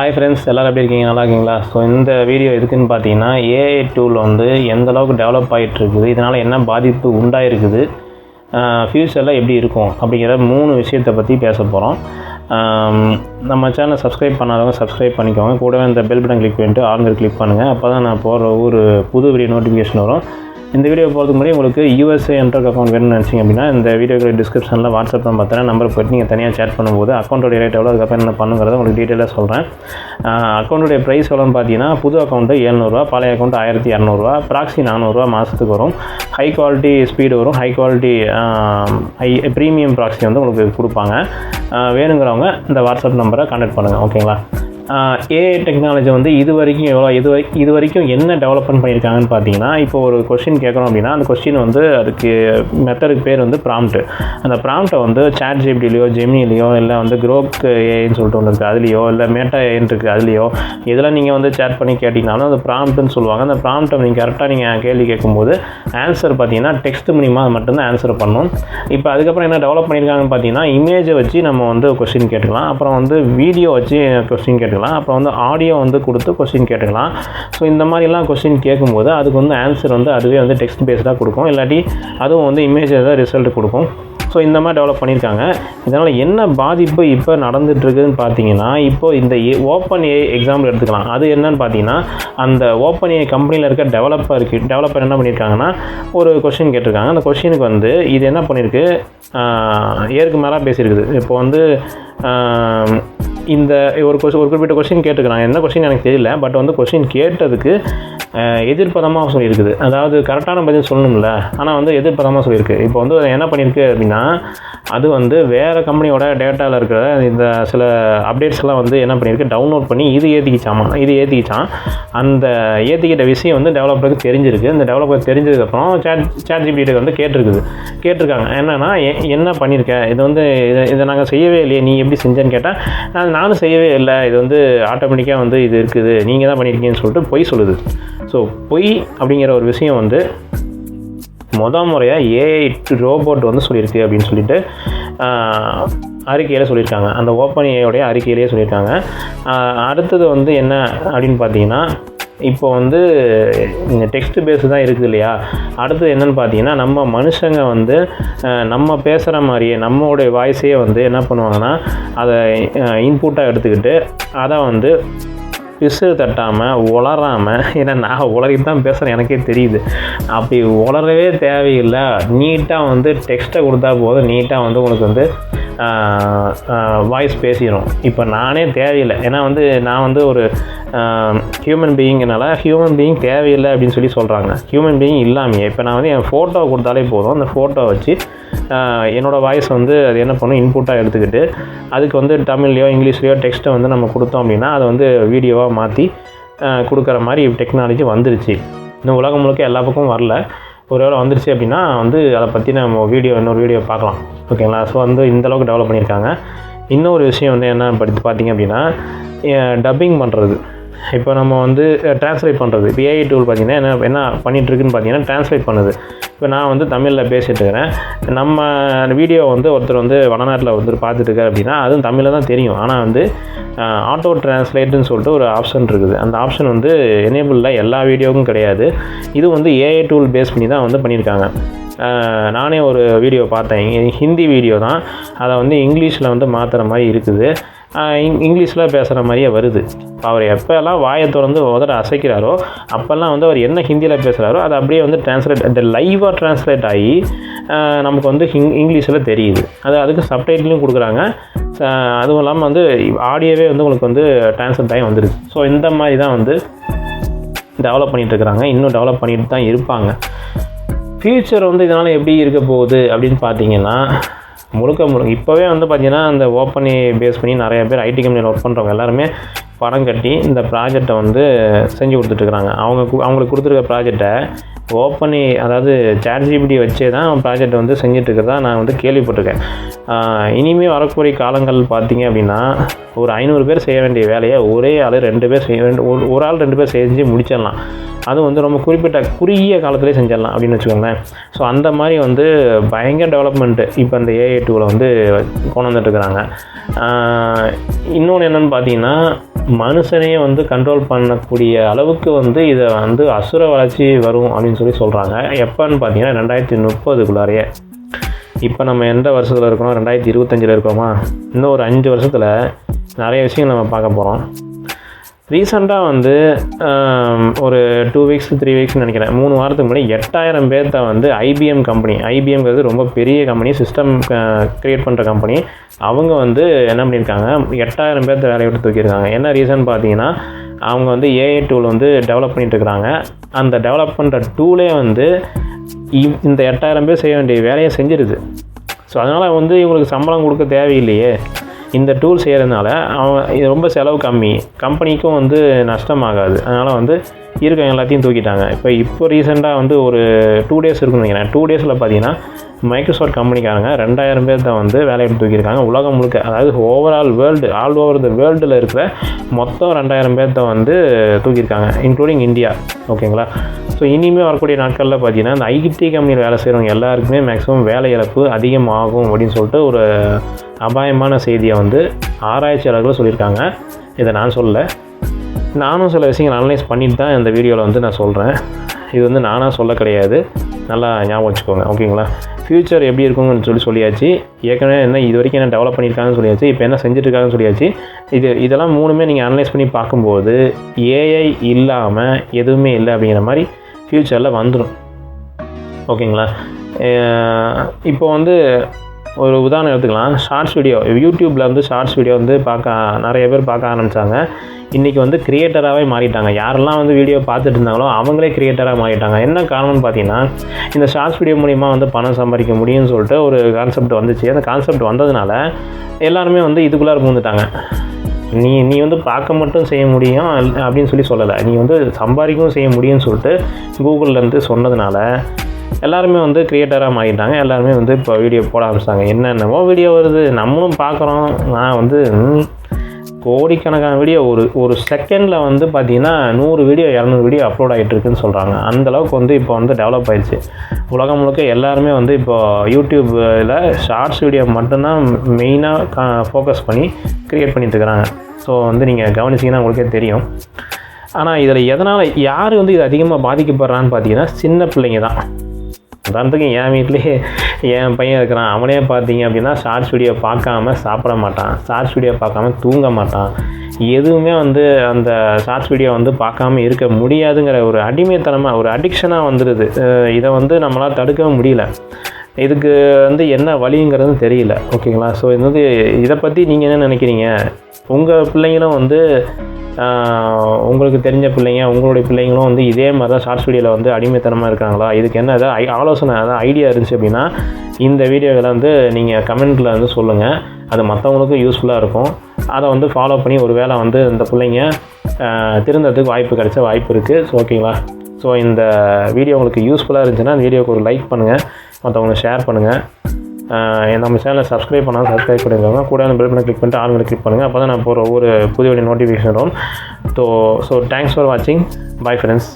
Hi friends எல்லோரும் எப்படி இருக்கீங்க? நல்லா இருக்கீங்களா? ஸோ இந்த வீடியோ எதுக்குன்னு பார்த்தீங்கன்னா ஏஐ டூல் வந்து எந்த அளவுக்கு டெவலப் ஆகிட்டு இருக்குது இதனால் என்ன பாதிப்பு உண்டாயிருக்குது ஃப்யூச்சரில் எப்படி இருக்கும் அப்படிங்கிற மூணு விஷயத்தை பற்றி பேச போகிறோம் நம்ம சேனல் சப்ஸ்கிரைப் பண்ணாதவங்க சப்ஸ்கிரைப் பண்ணிக்கோங்க. கூடவே இந்த பெல் பட்டன் கிளிக் பண்ணிட்டு ஆளுங்க கிளிக் பண்ணுங்கள் அப்போ தான் நான் போகிற ஒரு புது வீடியோ நோட்டிஃபிகேஷன் வரும். இந்த வீடியோ போகிறதுக்கு முன்னாடி உங்களுக்கு யூஎஸ்ஏ என்ட்ரக் அக்கௌண்ட் வேணும்னு நினச்சிங்க அப்படின்னா இந்த வீடியோக்கு டிஸ்கிரிப்ஷனில் வாட்ஸ்அப் தான் பார்த்தேன் நம்பர் போய்ட்டு நீங்கள் தனியாக சேட் பண்ணும்போது அக்கௌண்ட்டோட ரேட் எவ்வளோ அதுக்கப்புறம் என்ன பண்ணுங்கிறத உங்களுக்கு டீட்டெயிலாக சொல்கிறேன் அக்கௌண்ட்டுடைய ப்ரைஸ் எவ்வளோன்னு பார்த்தீங்கன்னா புது அக்கௌண்ட்டு ஏழ்நூறுவா பழைய அக்கௌண்ட் ஆயிரத்தி இரநூறுவா ப்ராக்ஸி நானூறுரூவா மாதத்துக்கு வரும். ஹை குவாலிட்டி ஸ்பீடு வரும். High quality high premium proxy வந்து உங்களுக்கு கொடுப்பாங்க. வேணுங்கிறவங்க இந்த வாட்ஸ்அப் நம்பரை கான்டாக்ட் பண்ணுங்கள் ஓகேங்களா ஏஐ டெக்னாலஜி வந்து இது வரைக்கும் எவ்வளோ இது வரைக்கும் இது வரைக்கும் என்ன டெவலப்மெண்ட் பண்ணியிருக்காங்கன்னு பார்த்தீங்கன்னா இப்போ ஒரு கொஷின் கேட்குறோம் அப்படின்னா அந்த கொஷின் வந்து அதுக்கு மெத்தடுக்கு பேர் வந்து ப்ராம்ப்ட் அந்த ப்ராம்ப்ட்டை வந்து சேட் ஜிபிடிலையோ ஜெமினிலையோ இல்லை வந்து க்ரோக் ஏஐன்னு சொல்லிட்டு ஒன்று இருக்குது அதுலேயோ இல்லை மேட்டா ஏன்னு இருக்குது அதுலேயோ இதெல்லாம் நீங்கள் வந்து சேட் பண்ணி கேட்டிங்கனாலும் அந்த ப்ராம்ப்ட்னு சொல்லுவாங்க. அந்த ப்ராம்ப்ட்டை நீங்கள் கரெக்டாக நீங்கள் கேள்வி கேட்கும்போது ஆன்சர் பார்த்தீங்கன்னா டெக்ஸ்ட் மூலிமா அது மட்டும்தான் ஆன்சர் பண்ணும். இப்போ அதுக்கப்புறம் என்ன டெவலப் பண்ணியிருக்காங்கன்னு பார்த்தீங்கன்னா இமேஜை வச்சு நம்ம வந்து கொஸ்டின் கேட்டுக்கலாம். அப்புறம் வந்து வீடியோ வச்சு கொஸ்டின் கேட்டுக்கலாம். அப்புறம் வந்து ஆடியோ வந்து கொடுத்து கொஸ்டின் கேட்டுக்கலாம். ஸோ இந்த மாதிரிலாம் கொஸ்டின் கேட்கும்போது அதுக்கு வந்து ஆன்சர் வந்து அதுவே வந்து டெக்ஸ்ட் பேஸ்டாக கொடுக்கும். இல்லாட்டி அதுவும் வந்து இமேஜ் தான் ரிசல்ட் கொடுக்கும். ஸோ இந்த மாதிரி டெவலப் பண்ணியிருக்காங்க. இதனால் என்ன பாதிப்பு இப்போ நடந்துகிட்ருக்குதுன்னு பார்த்தீங்கன்னா இப்போ இந்த ஏ ஓப்பன் ஏ எக்ஸாம்பிள் எடுத்துக்கலாம். அது என்னன்னு பார்த்தீங்கன்னா அந்த ஓப்பன் ஏ கம்பெனியில் இருக்க டெவலப்பருக்கு டெவலப்பர் என்ன பண்ணியிருக்காங்கன்னா ஒரு கொஷின் கேட்டிருக்காங்க. அந்த கொஷினுக்கு வந்து இது என்ன பண்ணியிருக்கு? ஏற்கு மேலே பேசியிருக்குது. இப்போ வந்து இந்த ஒரு கொஸ்டின் ஒரு குறிப்பிட்ட கொஸ்டின் கேட்டுக்கிறாங்க. என்ன கொஸ்டின் எனக்கு தெரியல பட் வந்து கொஸ்டின் கேட்டதுக்கு எதிர்ப்பதமாக சொல்லியிருக்குது. அதாவது கரெக்டான பதில் சொல்லணும்ல. ஆனால் வந்து எதிர்ப்பதமாக சொல்லியிருக்கு. இப்போ வந்து என்ன பண்ணியிருக்கு அப்படின்னா அது வந்து வேறு கம்பெனியோட டேட்டாவில் இருக்கிற இந்த சில அப்டேட்ஸ்லாம் வந்து என்ன பண்ணியிருக்கு டவுன்லோட் பண்ணி இது ஏற்றிக்கிச்சாமா இது ஏற்றிக்கிச்சான் அந்த ஏற்றிக்கிட்ட விஷயம் வந்து டெவலப்பருக்கு தெரிஞ்சிருக்கு. அந்த டெவலப்பர் தெரிஞ்சதுக்கப்புறம் சேட் சேட் ஜிபிடி வந்து கேட்டிருக்குது. கேட்டிருக்காங்க. என்னென்னா என்ன பண்ணியிருக்க? இது வந்து இதை இதை நாங்கள் செய்யவே இல்லையே. நீ எப்படி செஞ்சேன்னு கேட்டால் நான் நானும் செய்யவே இல்லை. இது வந்து ஆட்டோமேட்டிக்காக வந்து இது இருக்குது. நீங்கள் தான் பண்ணியிருக்கீங்கன்னு சொல்லிட்டு பொய் சொல்லுது. ஸோ பொய் அப்படிங்கிற ஒரு விஷயம் வந்து முத முறையாக ஏஐ ரோபோட் வந்து சொல்லியிருக்கு அப்படின்னு சொல்லிட்டு அறிக்கையில் சொல்லியிருக்காங்க அந்த ஓப்பன் ஏஐயோடைய அறிக்கையிலேயே சொல்லியிருக்காங்க அடுத்தது வந்து என்ன அப்படின்னு பார்த்தீங்கன்னா இப்போ வந்து இந்த டெக்ஸ்ட் பேஸு தான் இருக்குது இல்லையா? அடுத்தது என்னன்னு பார்த்தீங்கன்னா நம்ம மனுஷங்க வந்து நம்ம பேசுகிற மாதிரியே நம்மளுடைய வாய்ஸையே வந்து என்ன பண்ணுவாங்கன்னா அதை இன்புட்டாக எடுத்துக்கிட்டு அதை வந்து விசிறு தட்டாமல் உளராமல் ஏன்னா நான் உளறி தான் பேசுகிறேன் எனக்கே தெரியுது. அப்படி உளரவே தேவையில்லை. நீட்டாக வந்து டெக்ஸ்ட்டை கொடுத்தா போதும். நீட்டாக வந்து உங்களுக்கு வந்து வாய்ஸ் பேசிடும் இப்போ நானே தேவையில்லை. ஏன்னா வந்து நான் வந்து ஒரு ஹியூமன் பீயிங்கனால ஹியூமன் பீயிங் தேவையில்லை அப்படின்னு சொல்லி சொல்கிறாங்க ஹியூமன் பீயிங் இல்லாமையே. இப்போ நான் வந்து என் ஃபோட்டோ கொடுத்தாலே போதும். அந்த ஃபோட்டோ வச்சு என்னோடய வாய்ஸ் வந்து அது என்ன பண்ணும்? இன்புட்டாக எடுத்துக்கிட்டு அதுக்கு வந்து தமிழ்லையோ இங்கிலீஷ்லையோ டெக்ஸ்ட்டை வந்து நம்ம கொடுத்தோம் அப்படின்னா அதை வந்து வீடியோவாக மாற்றி கொடுக்குற மாதிரி டெக்னாலஜி வந்துருச்சு. இன்னும் உலகம் முழுக்க எல்லா பக்கமும் வரல. ஒரு வேளை வந்துருச்சு அப்படின்னா வந்து அதை பற்றி நம்ம வீடியோ இன்னொரு வீடியோ பார்க்கலாம். ஓகேங்களா ஸோ வந்து இந்தளவுக்கு டெவலப் பண்ணியிருக்காங்க. இன்னொரு விஷயம் வந்து என்ன படித்து பார்த்தீங்க அப்படின்னா டப்பிங் பண்ணுறது இப்போ நம்ம வந்து ட்ரான்ஸ்லேட் பண்ணுறது இப்போ ஏஐ டூல் பார்த்தீங்கன்னா என்ன என்ன பண்ணிகிட்ருக்குன்னு பார்த்தீங்கன்னா ட்ரான்ஸ்லேட் பண்ணுது. இப்போ நான் வந்து தமிழில் பேசிகிட்டு இருக்கிறேன். நம்ம வீடியோ வந்து ஒருத்தர் வந்து வடநாட்டில் ஒருத்தர் பார்த்துட்டுருக்காரு அப்படின்னா அதுவும் தமிழில் தான் தெரியும். ஆனால் வந்து ஆட்டோ டிரான்ஸ்லேட்டுன்னு சொல்லிட்டு ஒரு ஆப்ஷன் இருக்குது. அந்த ஆப்ஷன் வந்து எனேபிளில் எல்லா வீடியோவும் கிடையாது. இது வந்து ஏஐ டூல் பேஸ் பண்ணி தான் வந்து பண்ணியிருக்காங்க. நானே ஒரு வீடியோ பார்த்தேன். ஹிந்தி வீடியோ தான். அதை வந்து இங்கிலீஷில் வந்து மாற்றுற மாதிரி இருக்குது. இங்கிலீஷில் பேசுகிற மாதிரியே வருது. அவர் எப்போல்லாம் வாயை திறந்து உதட அசைக்கிறாரோ அப்போல்லாம் வந்து அவர் என்ன ஹிந்தியில் பேசுகிறாரோ அது அப்படியே வந்து டிரான்ஸ்லேட் அந்த லைவாக டிரான்ஸ்லேட் ஆகி நமக்கு வந்து ஹிங் இங்கிலீஷில் தெரியுது. அது அதுக்கு சப்டைட்டிலும் கொடுக்குறாங்க. அதுவும் இல்லாமல் வந்து ஆடியோவே வந்து உங்களுக்கு வந்து டிரான்ஸ்லேட் ஆகி வந்துடுது ஸோ இந்த மாதிரி தான் வந்து டெவலப் பண்ணிகிட்டு இருக்கிறாங்க இன்னும் டெவலப் பண்ணிட்டு தான் இருப்பாங்க. ஃப்யூச்சர் வந்து இதனால் எப்படி இருக்க போகுது அப்படின்னு பார்த்தீங்கன்னா முழுக்க முழுக்க. இப்போவே வந்து பார்த்திங்கன்னா அந்த ஓப்பன் பேஸ் பண்ணி நிறைய பேர் ஐடி கம்பெனியில் ஒர்க் பண்ணுறவங்க எல்லாருமே பணம் கட்டி இந்த ப்ராஜெக்டை வந்து செஞ்சு கொடுத்துட்ருக்குறாங்க அவங்க அவங்களுக்கு கொடுத்துருக்க ப்ராஜெக்டை ஓப்பனி அதாவது சேட் ஜிபிடி வச்சே தான் ப்ராஜெக்ட் வந்து செஞ்சிட்ருக்கிறதா நான் வந்து கேள்விப்பட்டிருக்கேன். இனிமேல் வரக்கூடிய காலங்கள் பார்த்தீங்க அப்படின்னா ஒரு ஐநூறு பேர் செய்ய வேண்டிய வேலையை ஒரே ஆள் ரெண்டு பேர் செய்ய ரெண்டு ஒரு ஒரு ஆள் ரெண்டு பேர் செஞ்சு முடிச்சிடலாம். அதுவும் வந்து ரொம்ப குறிப்பிட்ட குறுகிய காலத்திலே செஞ்சிடலாம் அப்படின்னு வச்சுக்கோங்களேன். ஸோ அந்த மாதிரி வந்து பயங்கர டெவலப்மெண்ட்டு இப்போ இந்த ஏஐ டூவில் வந்து கொண்டு வந்துட்டுருக்குறாங்க இன்னொன்று என்னென்னு பார்த்தீங்கன்னா மனுஷனையே வந்து கண்ட்ரோல் பண்ணக்கூடிய அளவுக்கு வந்து இதை வந்து அசுர வளர்ச்சி வரும் அப்படின்னு சொல்லி சொல்கிறாங்க எப்போன்னு பார்த்தீங்கன்னா ரெண்டாயிரத்தி முப்பதுக்குள்ளாரையே. இப்போ நம்ம எந்த வருஷத்தில் இருக்கோம்? ரெண்டாயிரத்தி இருபத்தஞ்சில் இருக்கோமா? இன்னும் ஒரு அஞ்சு வருஷத்தில் நிறைய விஷயங்கள் நம்ம பார்க்க போகிறோம் ரீசெண்டாக வந்து ஒரு டூ வீக்ஸ் த்ரீ வீக்ஸ்னு நினைக்கிறேன். மூணு வாரத்துக்கு முன்னாடி எட்டாயிரம் பேர்த்த வந்து ஐபிஎம் கம்பெனி ஐபிஎம்ங்கிறது ரொம்ப பெரிய கம்பெனி சிஸ்டம் க்ரியேட் பண்ணுற கம்பெனி அவங்க வந்து என்ன பண்ணியிருக்காங்க? எட்டாயிரம் பேர்த்த வேலையை விட்டு தூக்கியிருக்காங்க. என்ன ரீசன் பார்த்தீங்கன்னா அவங்க வந்து ஏஐ டூல் வந்து டெவலப் பண்ணிகிட்டு இருக்கிறாங்க அந்த டெவலப் பண்ணுற டூலே வந்து இந்த எட்டாயிரம் பேர் செய்ய வேண்டிய வேலையை செஞ்சிருது. ஸோ அதனால் வந்து இவங்களுக்கு சம்பளம் கொடுக்க தேவையில்லையே. இந்த டூல் செய்கிறதுனால அவன் இது ரொம்ப செலவு கம்மி. கம்பெனிக்கும் வந்து நஷ்டமாகாது. அதனால் வந்து இருக்க எல்லாத்தையும் தூக்கிட்டாங்க. இப்போ இப்போ ரீசெண்டாக வந்து ஒரு டூ டேஸ் இருக்குன்னு நினைக்கிறேன். டூ டேஸில் பார்த்தீங்கன்னா மைக்ரோசாஃப்ட் கம்பெனிக்காரங்க ரெண்டாயிரம் பேர்த்த வந்து வேலையை தூக்கியிருக்காங்க. உலகம் முழுக்க அதாவது overall world all over the வேர்ல்டில் இருக்கிற மொத்தம் ரெண்டாயிரம் பேர்த்த வந்து தூக்கியிருக்காங்க இன்க்ளூடிங் இந்தியா ஓகேங்களா ஸோ இனிமேல் வரக்கூடிய நாட்களில் பார்த்தீங்கன்னா இந்த ஐடி கம்பெனியில் வேலை செய்கிறவங்க எல்லாருக்குமே மேக்ஸிமம் வேலை இழப்பு அதிகமாகும் அப்படின்னு சொல்லிட்டு ஒரு அபாயமான செய்தியை வந்து ஆராய்ச்சியாளர்கள் சொல்லியிருக்காங்க. இதை நான் சொல்லலை. நானும் சில விஷயங்கள் அனலைஸ் பண்ணிட்டு தான் இந்த வீடியோவில் வந்து நான் சொல்கிறேன் இது வந்து நானாக சொல்ல கிடையாது. நல்லா ஞாபகம் வச்சுக்கோங்க ஓகேங்களா? ஃப்யூச்சர் எப்படி இருக்குங்கன்னு சொல்லி சொல்லியாச்சு. ஏற்கனவே என்ன இது வரைக்கும் என்ன டெவலப் பண்ணியிருக்காங்கன்னு சொல்லியாச்சு. இப்போ என்ன செஞ்சுட்ருக்காங்கன்னு சொல்லியாச்சு. இது இதெல்லாம் மூணுமே நீங்கள் அனலைஸ் பண்ணி பார்க்கும்போது ஏஐ இல்லாமல் எதுவுமே இல்லை அப்படிங்கிற மாதிரி ஃப்யூச்சரில் வந்துடும் ஓகேங்களா? இப்போ வந்து ஒரு உதாரணம் எடுத்துக்கலாம். ஷார்ட்ஸ் வீடியோ யூடியூப்பில் வந்து ஷார்ட்ஸ் வீடியோ வந்து பார்க்க நிறைய பேர் பார்க்க ஆரம்பித்தாங்க இன்றைக்கி வந்து கிரியேட்டராகவே மாறிட்டாங்க. யாரெல்லாம் வந்து வீடியோ பார்த்துட்டு இருந்தாங்களோ அவங்களே கிரியேட்டராக மாறிட்டாங்க. என்ன காரணம்னு பார்த்தீங்கன்னா இந்த ஷார்ட்ஸ் வீடியோ மூலிமா வந்து பணம் சம்பாதிக்க முடியும்னு சொல்லிட்டு ஒரு கான்செப்ட் வந்துச்சு. அந்த கான்செப்ட் வந்ததுனால எல்லாருமே வந்து இதுக்குள்ளார பூந்துட்டாங்க நீ நீ வந்து பார்க்க மட்டும் செய்ய முடியும் அப்படின்னு சொல்லி சொல்லலை. நீ வந்து சம்பாதிக்கவும் செய்ய முடியும்னு சொல்லிட்டு கூகுள்லேருந்து சொன்னதுனால எல்லாருமே வந்து க்ரியேட்டராக மாறிட்டாங்க. எல்லாருமே வந்து இப்போ வீடியோ போட ஆரம்பிச்சிட்டாங்க. என்னென்னமோ வீடியோ வருது. நம்மளும் பார்க்குறோம் நான் வந்து கோடிக்கணக்கான வீடியோ ஒரு ஒரு செகண்டில் வந்து பார்த்தீங்கன்னா நூறு வீடியோ இரநூறு வீடியோ அப்லோட் ஆகிட்டு இருக்குன்னு சொல்கிறாங்க அந்த அளவுக்கு வந்து இப்போ வந்து டெவலப் ஆயிடுச்சு. உலகம் முழுக்க எல்லாருமே வந்து இப்போ யூடியூப்பில் ஷார்ட்ஸ் வீடியோ மட்டும்தான் மெயினாக ஃபோக்கஸ் பண்ணி க்ரியேட் பண்ணிட்டுருக்குறாங்க ஸோ வந்து நீங்கள் கவனிச்சிங்கன்னா உங்களுக்கே தெரியும். ஆனால் இதில் எதனால் யார் வந்து இது அதிகமாக பாதிக்கப்படுறான்னு பார்த்தீங்கன்னா சின்ன பிள்ளைங்க தான். உதாரணத்துக்கு என் வீட்லேயே என் பையன் இருக்கிறான். அவனே பார்த்தீங்க அப்படின்னா ஷார்ட்ஸ் வீடியோ பார்க்காம சாப்பிட மாட்டான். ஷார்ட்ஸ் வீடியோ பார்க்காம தூங்க மாட்டான். எதுவுமே வந்து அந்த ஷார்ட்ஸ் வீடியோ வந்து பார்க்காம இருக்க முடியாதுங்கிற ஒரு அடிமைத்தனமாக ஒரு அடிக்ஷனாக வந்துடுது இதை வந்து நம்மளால் தடுக்கவே முடியல. இதுக்கு வந்து என்ன வழிங்கிறது தெரியல. ஓகேங்களா ஸோ இது வந்து இதை பற்றி நீங்கள் என்ன நினைக்கிறீங்க? உங்கள் பிள்ளைங்களும் வந்து உங்களுக்கு தெரிஞ்ச பிள்ளைங்க உங்களுடைய பிள்ளைங்களும் வந்து இதே மாதிரி தான் ஷார்ட்ஸ் வீடியோவில் வந்து அடிமைத்தனமாக இருக்காங்களா? இதுக்கு என்ன ஏதாவது ஐ- ஆலோசனை ஏதாவது ஐடியா இருந்துச்சு அப்படின்னா இந்த வீடியோவில் வந்து நீங்கள் கமெண்ட்டில் வந்து சொல்லுங்கள் அது மற்றவங்களுக்கும் யூஸ்ஃபுல்லாக இருக்கும். அதை வந்து ஃபாலோ பண்ணி ஒரு வேளை வந்து இந்த பிள்ளைங்க திருந்ததுக்கு திருந்தறதுக்கு வாய்ப்பு கிடைச்ச வாய்ப்பு இருக்குது ஸோ ஓகேங்களா ஸோ இந்த வீடியோ உங்களுக்கு யூஸ்ஃபுல்லாக இருந்துச்சுன்னா இந்த வீடியோக்கு ஒரு லைக் பண்ணுங்கள் மற்றவங்களுக்கு ஷேர் பண்ணுங்கள் நம்ம சேனலை சப்ஸ்கிரைப் பண்ணால் சப்ஸ்கிரைப் பண்ணிக்கோங்க கூட அந்த பெல் பண்ண கிளிக் பண்ணிட்டு ஆன்லைன் கிளிக் பண்ணுங்கள் அப்போ தான் நான் போகிற ஒவ்வொரு புதிய நோட்டிஃபிகேஷன் வரும். ஸோ ஸோ தேங்க்ஸ் ஃபார் வாட்சிங் பை ஃப்ரெண்ட்ஸ்